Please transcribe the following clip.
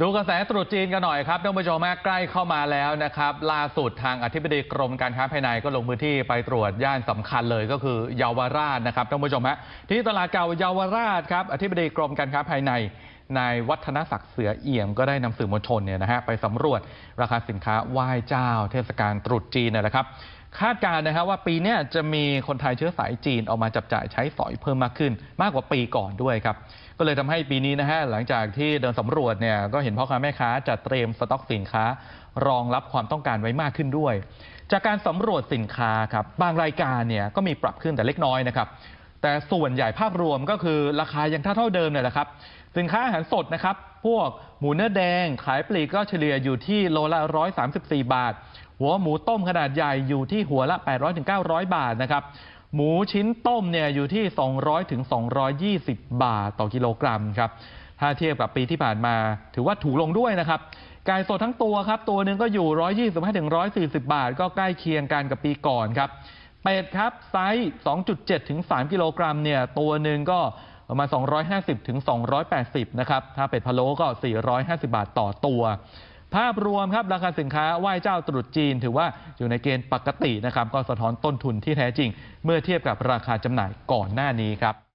ดูกระแสตรุษจีนกันหน่อยครับท่านผู้ชมฮะใกล้เข้ามาแล้วนะครับ ล่าสุดทางอธิบดีกรมการค้าภายในก็ลงพื้นที่ไปตรวจย่านสำคัญเลยก็คือเยาวราชนะครับท่านผู้ชมฮะที่ตลาดเก่าเยาวราชครับอธิบดีกรมการค้าภายในนายวัฒนศักดิ์เสือเอี่ยมก็ได้นำสื่อมวลชนเนี่ยนะฮะไปสำรวจราคาสินค้าไหว้เจ้า เทศกาลตรุษจีนนะครับ คาดการณ์นะครับว่าปีนี้จะมีคนไทยเชื้อสายจีนออกมาจับจ่ายใช้สอยเพิ่มมากขึ้น มากกว่าปีก่อนด้วยครับ ก็เลยทำให้ปีนี้นะฮะหลังจากที่เดินสำรวจเนี่ยก็เห็นพ่อค้าแม่ค้าจัดเตรียมสต็อกสินค้า รองรับความต้องการไว้มากขึ้นด้วย จากการสำรวจสินค้าครับบางรายการเนี่ยก็มีปรับขึ้นแต่เล็กน้อยนะครับ แต่ส่วนใหญ่ภาพรวมก็คือราคายังเท่าเท่าเดิมเนี่ยแหละครับ สินค้าอาหารสดนะครับ พวกหมูเนื้อแดงขายปลีกก็เฉลี่ยอยู่ที่โลละ 134 บาท หัวหมูต้มขนาดใหญ่อยู่ที่หัวละ 800ถึง900 บาทนะครับหมูชิ้นต้มเนี่ยอยู่ที่ 200ถึง220 บาทต่อกิโลกรัมครับ ถ้าเทียบกับปีที่ผ่านมา ถือว่าถูกลงด้วยนะครับ ไก่สดทั้งตัวครับ ตัวหนึ่งก็อยู่ 125ถึง140 บาท ก็ใกล้เคียงกันกับปีก่อนครับ เป็ดครับ ไซส์ 2.7 ถึง 3 กิโลกรัมเนี่ยตัวหนึ่งก็ประมาณ 250 ถึง 280 นะครับ ถ้าเป็ดพะโล้ก็ 450 บาทต่อตัว ภาพรวมครับ ราคาสินค้าไหว้เจ้าตรุษจีน ถือว่าอยู่ในเกณฑ์ปกตินะครับ ก็สะท้อนต้นทุนที่แท้จริง เมื่อเทียบกับราคาจำหน่ายก่อนหน้านี้ครับ